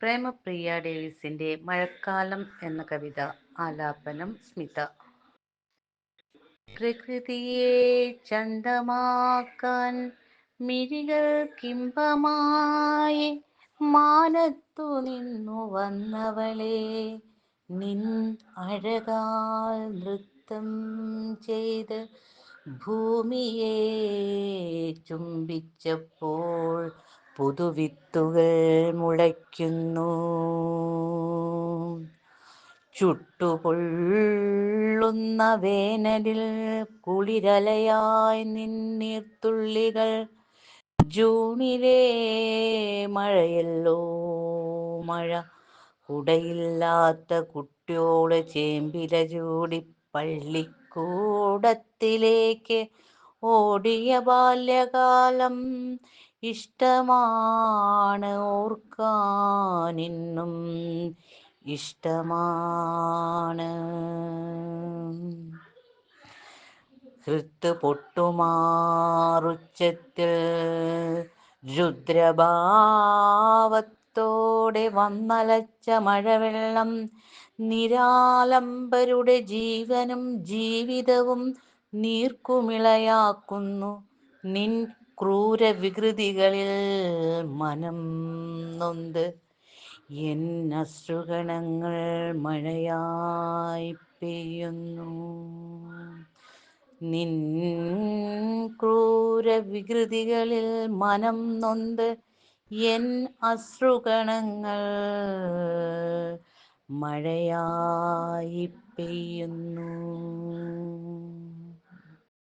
പ്രേമപ്രിയ ഡേവിസിന്റെ മഴക്കാലം എന്ന കവിത ആലാപനം സ്മിത. പ്രകൃതിയെ ചന്തമാക്കാൻ മിഴികൾക്കിമ്പമായി മാനത്തു നിന്നു വന്നവളെ നിൻ അഴകാൽ നൃത്തം ചെയ്ത് ഭൂമിയെ ചുംബിച്ചപ്പോൾ പുതുവിത്തുകൾ മുളയ്ക്കുന്നു. ചുട്ടുപൊള്ളുന്ന വേനലിൽ കുളിരലയായി നിന്നീർത്തുള്ളികൾ ജൂണിലെ മഴയല്ലോ. മഴ കുടയില്ലാത്ത കുട്ടിയോട് ചേമ്പില ചൂടി പള്ളിക്കൂടത്തിലേക്ക് ഓടിയ ബാല്യകാലം ഇഷ്ടമാണ് ഓർക്കാനിന്നും ഇഷ്ടമാണ്. ഹൃത്ത് പൊട്ടുമാറുച്ചത്തിൽ രുദ്രഭാവത്തോടെ വന്നലച്ച മഴവെള്ളം നിരാലംബരുടെ ജീവനും ജീവിതവും നീർക്കുമിളയാക്കുന്നു നിൻ ക്രൂര വികൃതികളിൽ മനം നൊന്ത്. എൻ അശ്രുഗണങ്ങൾ മഴയായി പെയ്യുന്നു. നിൻ ക്രൂര വികൃതികളിൽ മനം നൊന്ത്. എൻ അശ്രുഗണങ്ങൾ മഴയായി പെയ്യുന്നു.